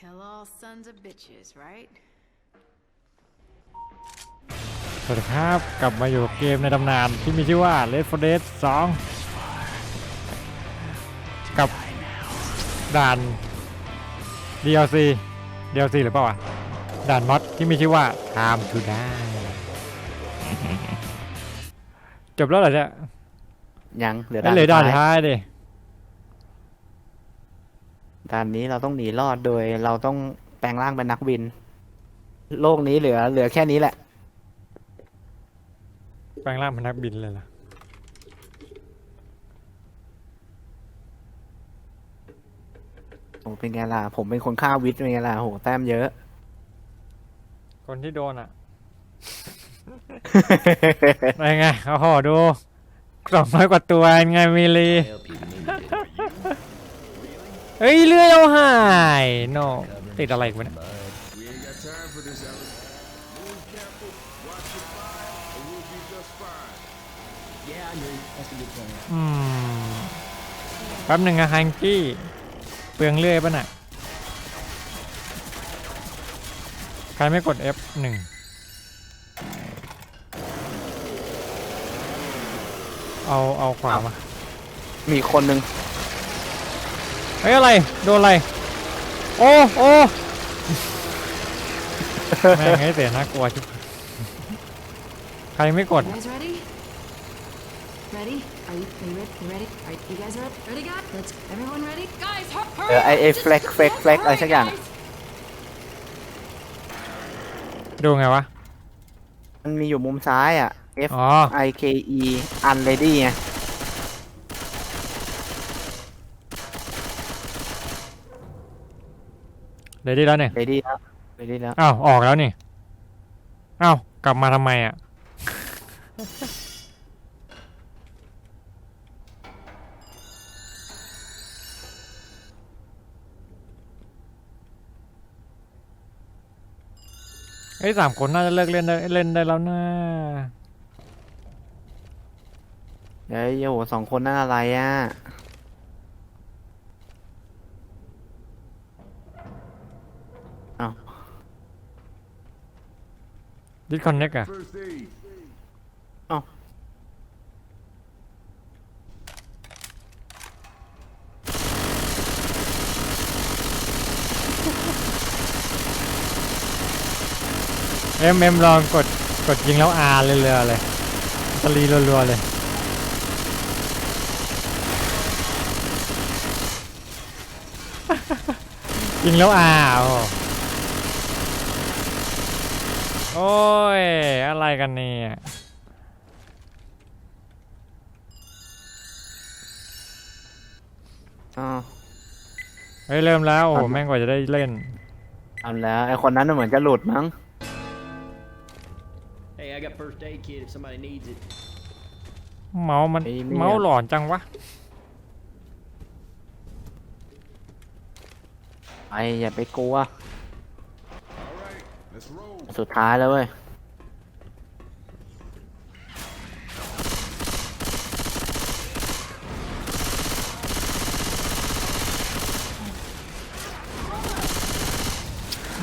Kill all sons of bitches, right? สวัสดีครับ กลับมาอยู่กับเกมในตำนานที่มีชื่อว่า Red 4 Dead 2 กับด่าน DLC DLC หรือเปล่าวะด่านมอดที่มีชื่อว่า Time to Die จบแล้วเหรอจ๊ะยังเหลือไม่ด่านเหลยด่านสุดท้ายท้ายดิ ด่านนี้เราต้องหนีรอดโดยเราต้องแปลงร่างเป็นนักบิน โลกนี้เหลือ เหลือแค่นี้แหละ แปลงร่างเป็นนักบินเลยล่ะ โอ้เป็นไงล่ะ ผมเป็นคนฆ่าวิทย์เป็นไงล่ะโหแต้มเยอะ คนที่โดนอะไปไงเขาห่อดูสองร้อยกว่าตัวยังไงมีลี เฮ้ยเลื่อยเอาหายโนติดอะไรกูเนี่ยอืมแป๊บหนึ่งอะฮังกี้เปลืองเลื่อยป่ะน่ะใครไม่กด F หนึ่งเอาเอาขวามามีคนหนึ่ง เฮ้ยอะไร โดนอะไร โอ้โอ้แม่งไอ้เสียน่ากลัวจุ๊บใครไม่กด You guys ready? Ready? Are you, are you ready? You ready? Are you guys ready? Ready, guys? Let's. Everyone ready? Guys, hur- เอ hurry! อไอไอเฟล็กเฟล็กเฟล็กอะไรสักอย่างดูไงวะ มันมีอยู่มุมซ้ายอะ F อ๋อ I K E unready ไง เดี๋ยวดีแล้วเนี่ย ready แล้ว ready แล้วอ้าวออกแล้วนี่อ้าวกลับมาทำไมอะไอ้ยสามคนน่าจะเลิกเล่นได้เล่นได้แล้วนะเดี๋ยวโหสองคนนั่นอะไรอะอ้าว ดิสคอนเน็กอะ First aid. อ้าเอ็มเอ็มลองกดกดยิงแล้วอาร์เลยเลยเลยสลีรัวๆเลยยิงแล้วอาโอ้ โหโอ้ย อะไรกันเนี่ยอ้าวเฮ้ย เริ่มแล้ว โอ้โห แม่งกว่าจะได้เล่นเอาแล้วไอคนนั้นน่ะเหมือนจะหลุดมั้ง Hey, I got first aid kit if somebody needs it. เมาส์มัน ไอ้เนี่ย เมาส์หลอนจังวะ ไออย่าไปกลัว สุดท้ายแล้วเว้ย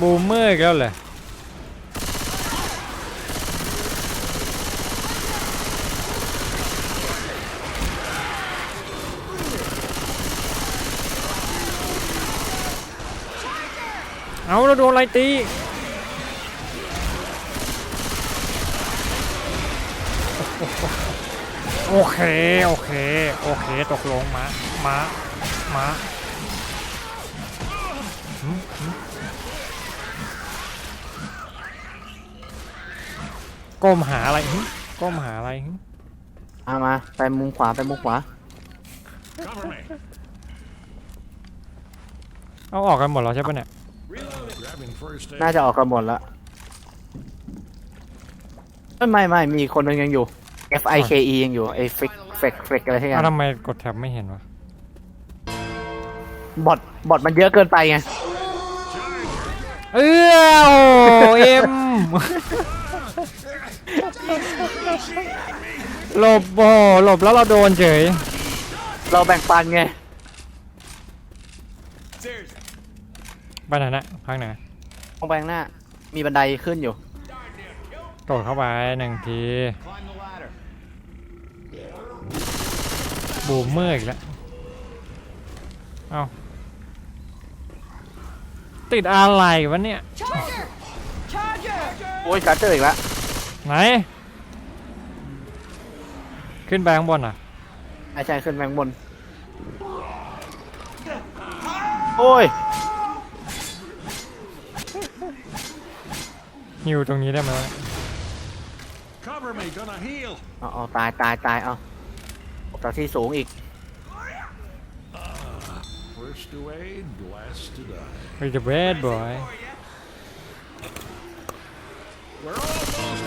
บูมเมอร์อีกแล้วเลยเอาเราโดนอะไรตี โอเค โอเค โอเค ตกลงมามามาหืมหืมก้มหาอะไรหึก้มหาอะไรหึเอามา ไปมุมขวา ไปมุมขวา Cover me. เอาออกกันหมดแล้วใช่ปะเนี่ย Grabbing first aid. น่าจะออกกันหมดแล้วเอ้ยไม่ไม่มีคนหนึงยังอยู่ F I K E ยังอยู่ไอเฟกเฟกเฟกอะไรที่กัเอานทำไมกดแท็บไม่เห็นวะ บอทบอทมันเยอะเกินไปไงเอ้อโอเอ็มหลบโอ้หลบแล้วเราโดนเฉยเราแบ่งปันไงไปไหนนะข้างไหนตรงไปข้างหน้า มีบันไดขึ้นอยู่ โดดเข้าไปหนึ่งที Climb the ladder. บูมเมอร์อีกแล้ว เอาติดอะไรวะเนี่ย โอ้ยชาร์เจอร์อีกแล้วไหน ขึ้นไปข้างบนอะ ไอ้ชายขึ้นไปข้างบน โอ้ย ฮิวตรงนี้ได้ไหมวะ Cover me, gonna heal. เอาเอาตายตายตายเอาออก จากที่สูงอีก First to aid, last to die. เฮ้ยจะเบสบอย We're almost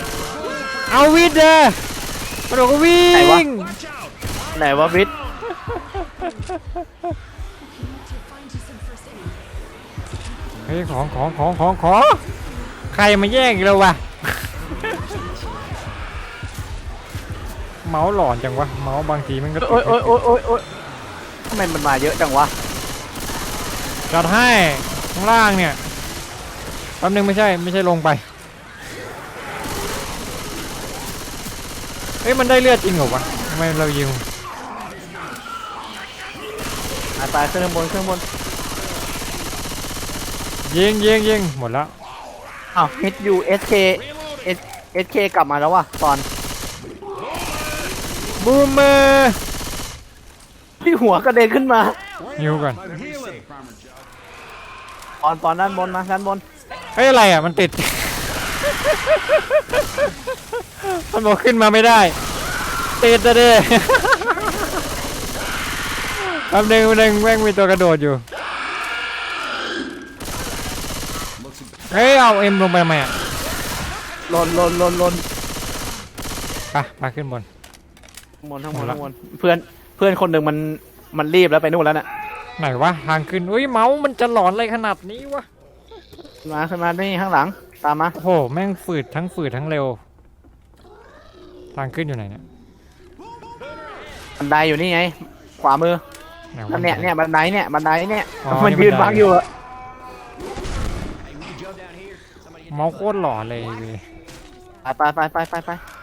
เอาวิดเดอร์กระโดดก็วิ่ไหนวะ ง Watch out! ไหนวะวิทย์เฮ้ยของของของของของใครมาแย่งอีกแล้ววะ เมาส์หลอนจังวะ เมาส์บางทีมันก็ติดโอ้ยโอ้ยโอ้ยโอ้ยโอ้ยทำไมมันมาเยอะจังวะ จัดให้ข้างล่างเนี่ยแป๊บนึงไม่ใช่ไม่ใช่ลงไป เฮ้ยมันได้เลือดจริงเหรอวะทำไมเรายิงอะตายขึ้นข้างบนขึ้นข้างบนยิงยิงยิงหมดแล้ว อ้าว HU SK S SK กลับมาแล้ววะตอน บูมเมอร์ที่หัวกระเด็นขึ้นมายิวก่อน I'm healing. ปอนปอนด้านบนมาด้านบนเฮ้ยอะไรอะมันติด มันบอกขึ้นมาไม่ได้ ติดอะเด้แป๊บนึงแป๊บนึงแม่งมีตัวกระโดดอยู่ เฮ้ยเอาเอ็มลงไปทำไมอะลนลนลนลนไปมาขึ้นบน ข้างบนข้างบหมนดละข้างบนเพื่อนเพื่อนคนหนึ่งมันมันรีบแล้วไปนู่นแล้วน่ะไหนวะทางขึ้นอุ้ยเมาส์มันจะหลอนอะไรขนาดนี้วะขึ้นมาขึ้นมานี่ข้างหลัง ตามมาโอ้โหแม่งฝืดทั้งฝืดทั้งเร็ว ทางขึ้นอยู่ไหนเนี่ยบันไดอยู่นี่ไง ขวามือไหนวะนั่นเนี่ยเนี่ยบันไดเนี่ยบันไดเนี่ยอ๋อมันนี่ยืนบันได บังอยู่อะ Hey, when you jump down here, somebody hit เมาส์โคตรหลอนเลยเว้ยไปไปไปไปไป Let me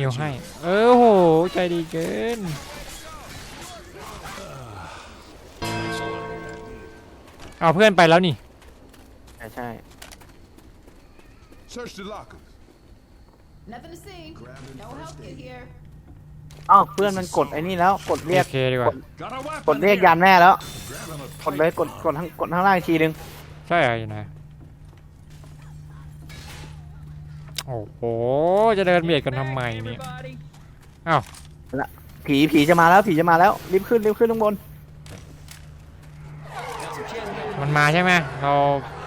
หิว patch ให้ you. เออโห ใจดีเกิน เอาเพื่อนไปแล้วนี่ ใช่ใช่ Search the lockers. Nothing to see. Grabbing No first help get aid. here. เอ้าเพื่อนมันกดไอ้นี่แล้วกดเรียกโอเคดีกว่า Got a weapon กดเรียก here. ยันแม่แล้ว Grabbing a กดเลยกดกดทั้งกดทั้างล่างอีกทีนึง ใช่เหรออยู่ไหน โอ้โห จะเดินเบียดกันทำไมเนี่ย everybody. อ้าวผีผีจะมาแล้วผีจะมาแล้วรีบขึ้นรีบขึ้นข้างบน Got some chest moving. มันมาใช่ไหมเรา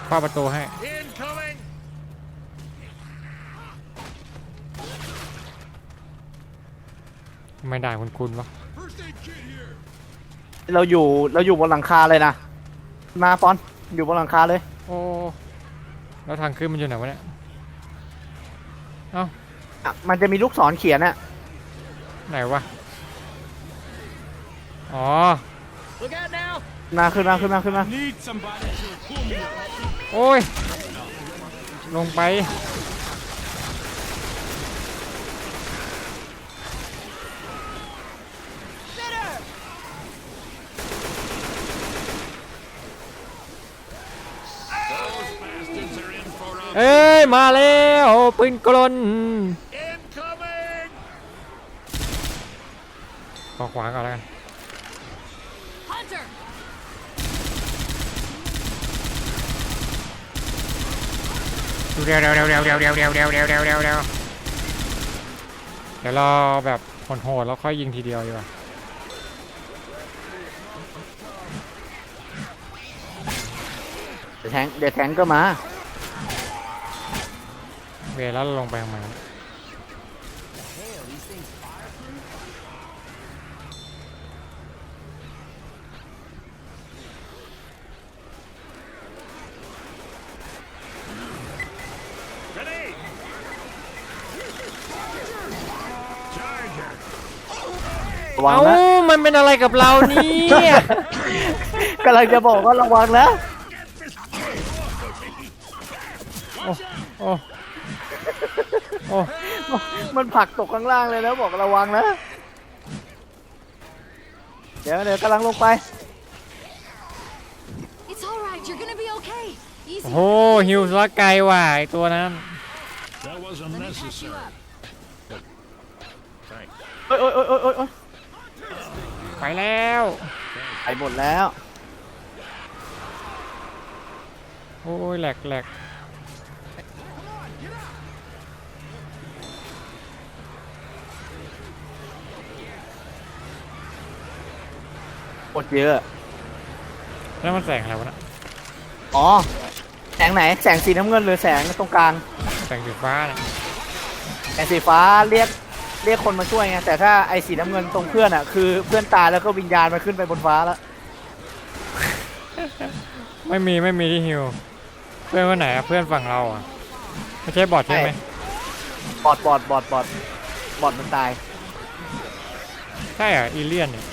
เฝ้าประตูให้ Incoming! ไม่ได้คุณคุณวะ First aid kit here. เราอยู่เราอยู่บนหลังคาเลยนะมาปอนอยู่บนหลังคาเลย โอ้แล้วทางขึ้นมันอยู่ไหนวะเนี่ย อะมันจะมีลูกศรเขียนอะไหนวะ อ๋อ Look out now. มาขึ้นมาขึ้นมาขึ้นมา Need somebody to pull me up. โอ้ย ลงไป Bastards are in for a เอ้ยมาแล้วปืนกล incoming! ขอขวาก่อนแล้วกัน Hunter! เร็วเร็วเร็วเร็วเร็วเร็วเร็วเร็วเร็วเร็วเร็วเร็วเดี๋ยวรอแบบโหดๆแล้วค่อยยิงทีเดียวดีกว่าเดี๋ยวแทงเดี๋ยวแทงก็มา เวลแล้วเราลงไปทำไม Hell, these things fireproof. Ready! Charger! ระวังเอ้านะมันเป็นอะไรกับเราเนี่ย กำลังจะบอกว่าระวังนะ โอ้ โอ้โอ้มันผลักตกข้างล่างเลยแล้วบอกระวังนะ เดี๋ยวเดี๋ยวกำลังลงไป It's all right. You're gonna be okay. Easy. โอ้โหฮิวสละไกลว่ะไอตัวนั้น That wasn't Let me patch you necessary. up. Thanks. โอ้ยโอ้ยโอ้ยโอ้ยโอ้ยไปแล้ว ไปหมดแล้ว โอ้ยแหลกแหลก หมดเยอะ แล้วมันแสงอะไรวะนะอ๋อ แสงไหน แสงสีน้ำเงินหรือแสงตรงกลาง แสงสีฟ้าเนี่ยแสงสีฟ้าเรียกเรียกคนมาช่วยไง แต่ถ้าไอ้สีน้ำเงินตรงเพื่อนอะ คือเพื่อนตายแล้วก็วิญญาณมันขึ้นไปบนฟ้าแล้ว ไม่มีไม่มีที่ฮิวเพื่อนคนไหนอะเพื่อนฝั่งเราอะไม่ใช่บอทใช่ไหมใช่ บอดบอดบอดบอดบอดมันตาย ใช่เหรออีเลียนเนี่ย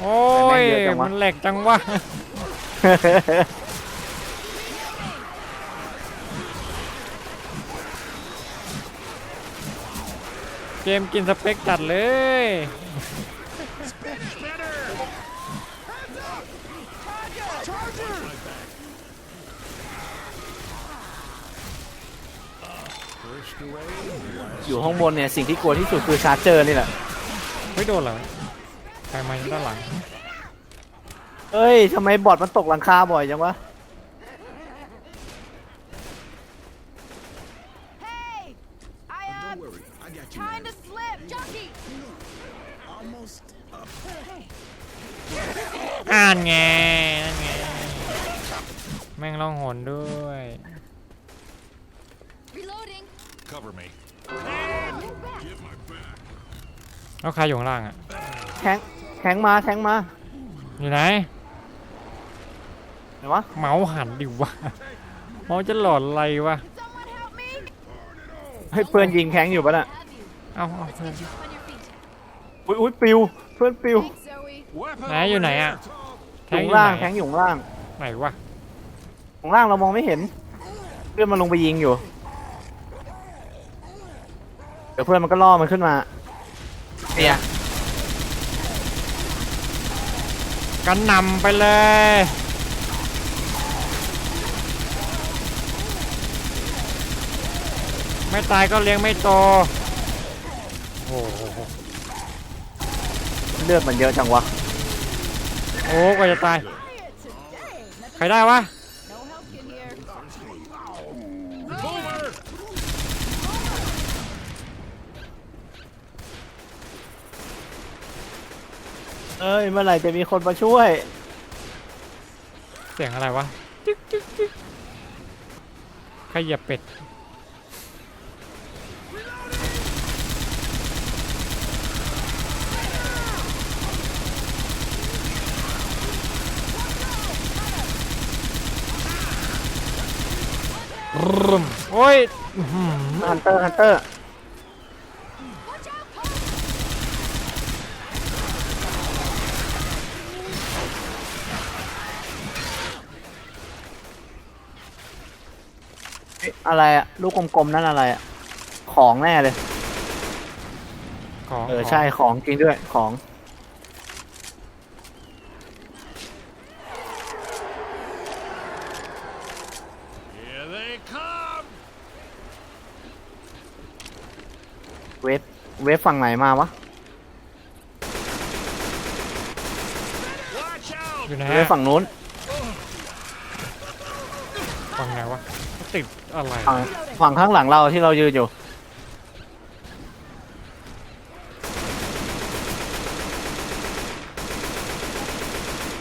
โอ้ย แม่งเยอะจังวะ มันแหลกจังวะ เกมกินสเปคจัดเลย อยู่ข้างบนเนี่ย สิ่งที่กลัวที่สุดคือชาร์เจอร์นี่แหละเฮ้ยโดนเหรอ ใครมาอยู่ด้านหลัง เอ้ยทำไมบอดมันตกหลังคาบ่อยจังวะ Hey, I uh, Don't worry, I got you. kind man. of slipped. Junkie. Almost up. Hey, อ่านไงนั่นไง แม่งร้องหนด้วย reloading. Cover me. Move back. Get my back. แล้วใครอยู่ข้างล่างอะ แทง แทงมาแทงมาอยู่ไหนไหนวะเมาส์หันดิวะเมาส์จะหลอดอะไรวะ Someone help me. ให้เพื่อนยิงแทงอยู่ปะน่ะ Have you? เอาเอา Let's get you up on your feet. อุ้ยอุ้ยปิวเพื่อนปิว Thanks, Zoe. Weapon ไหนอยู่ไหนอะอยู่ข้างล่างแทงอยู่ข้างล่างไหนวะข้างล่างเรามองไม่เห็น เพื่อนมันลงไปยิงอยู่เดี๋ยวเพื่อนมันก็ล่อมันขึ้นมาเนี่ย กันนำไปเลยไม่ตายก็เลี้ยงไม่โตโอ้โหเลือดมันเยอะจังวะ โอ้กว่าจะตาย ใครได้วะ เอ้ยเมื่อไหร่จะมีคนมาช่วย เสียงอะไรวะจึ๊กจึ๊กจึ๊กใครเหยียบเป็ด รึมโอ้ยอื้อหือฮันเตอร์ฮันเตอร์ อะไรอะลูกกลมๆนั่นอะไรอะของแน่เลย ของเออของใช่ของจริงด้วยของ Here they come. เวฟเวฟฝั่งไหนมาวะ Watch out. อยู่ไหนเวฟอะฝั่งนู้นฝั่งไหนวะ ติดอะไรฝั่งฝั่งข้างหลังเราที่เรายืนอยู่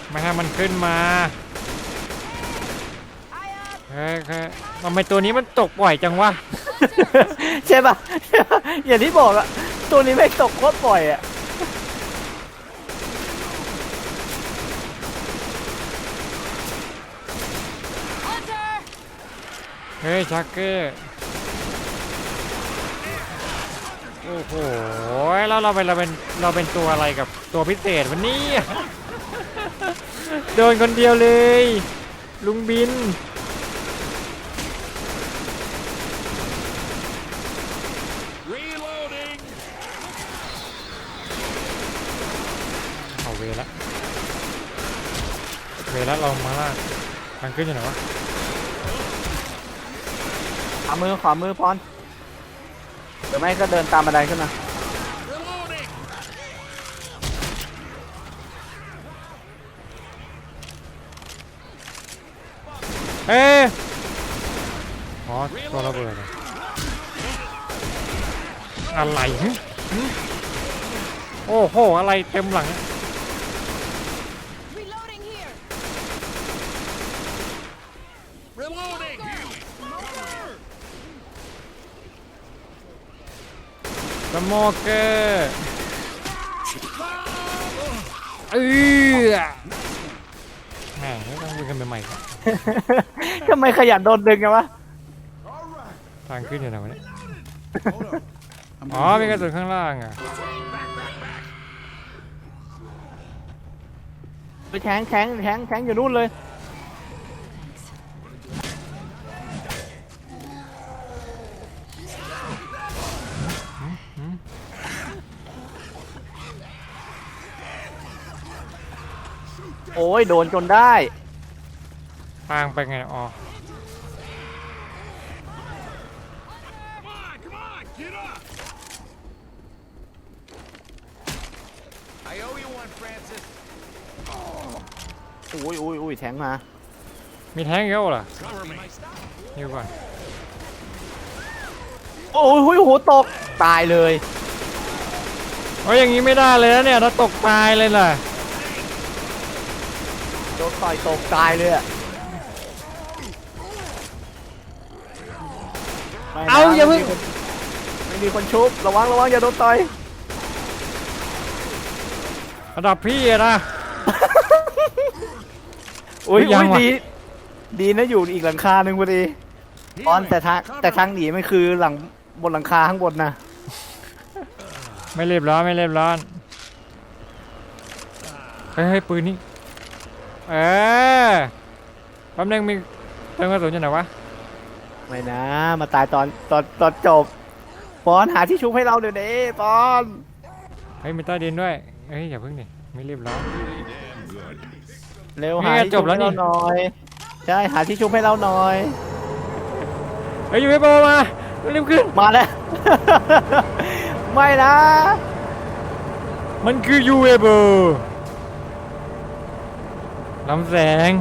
ไม่ให้มันขึ้นมาเฮ้ยเฮ้ยทำไมตัวนี้มันตกบ่อยจังวะ ใช่ปะ อย่างที่บอกอะตัวนี้ไม่งตกโคตรบ่อยอะ เฮ้ยชักเกอร์โอ้โหแล้วเราเป็นเราเป็นเราเป็นตัวอะไรกับตัวพิเศษวันนี้โดนคนเดียวเลย ลุงบิน Reloading! เอาเวละเวละเรามาล่างทางขึ้นอยู่ไหนวะ ขวามือขวามือพรหรือไม่ก็เดินตามบันไดขึ้นมาเอ๊ะอ๋อตัวระเบิดเหรอะไรหึหึโอ้โห อะไรเต็มหลัง Reloading here. Reloading! ส โมเกอร์เออแม่งไม่ต้องวิ่งกันไปใหม่ก่อนทำไมขยันโดนดึงกันวะทางขึ้นอยู่ไหนวะเนี่ย Hold up. I'm อ๋อ มีกระสุนข้างล่างอะ ไปแทงแทงแทงแทงอยู่นู่นเลย โอ้ยโดนจนได้ทางไปไงอ๋อ Come on, come on, get up! I owe you one, Francis. อุ้ยอุ้ยอุ้ยแทงมา มีแท้งเยอะเหรอ Cover me. นี่ก่อนโอ้ยหุยโหตก ตายเลยโอ้ยอย่างนี้ไม่ได้เลยนะเนี่ยถ้าตกตายเลยล่ะ โดนต่อยตกตายเลยอะไม่นะเอาอย่าเพิ่ง ไม่มีคนไม่มีคนชุบ ระวังระวังอย่าโดนต่อย ระดับพี่อะนะ อุ้ยยัอุ้งยวะ ดี ดีนะอยู่อีกหลังคาหนึ่งพอดีตอนแต่ทางแต่ทางหนีมันคือหลังบนหลังคาข้างบนนะไม่รีบร้อนไม่รีบร้อนเฮ้ยเฮ้ยปืนนี่ เออแป๊บนึงมีเติมกระสุนอยู่ไหนวะ ไม่นะ มาตายตอนตอนตอนจบปอนหาที่ชุบให้เราเดี๋ยวนี้ปอนเฮ้ยมีใต้ดินด้วยเฮ้ยอย่าเพิ่งดิไม่รีบร้อน เร็วนี่หาไงที่จชุบบแล้วให้เรานี่หน่อยใช่หาที่ชุบให้เราหน่อย เฮ้ยอยู่ไม่โบมารีบขึ้น มาแล้ว ไม่นะ มันคือยูเอเบอร์ ลำแสง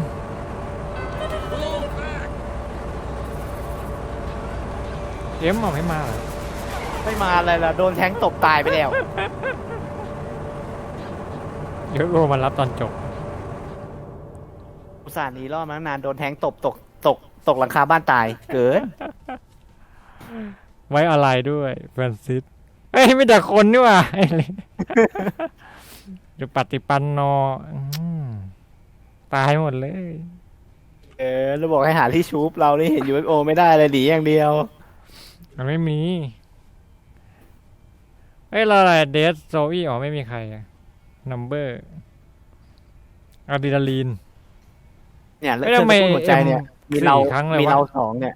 เอ็มเอาไม่มาเหรอไม่มาอะไรล่ะโดนแทงตบตายไปแล้ว เดี๋ยวโอมารับตอนจบ อุตส่าห์หนีรอดมาตั้งนานโดนแทงตบตกตกตกหลังคาบ้านตาย เกินไว้อะไรด้วยเฟรนซิสเอ้ยไม่แต่คนนี่หว่าไอ้เลยเดี๋ยวปฏิปันนออืม ตายหมดเลย เออเราบอกให้หาที่ชุบเรานี่เห็น UFO ไม่ได้เลยหนีอย่างเดียว มันไม่มี เอ้ยเราอะไรเดสโซอี้อ๋อไม่มีใครอะนัมเบอร์อะดรีนาลีนเนี่ยแล้วเอ้ยเครื่ทำไมองกระตุ้นหัวใจเนี่ย M มีเราสี่ครั้งเลยวะ มีเราสองเนี่ย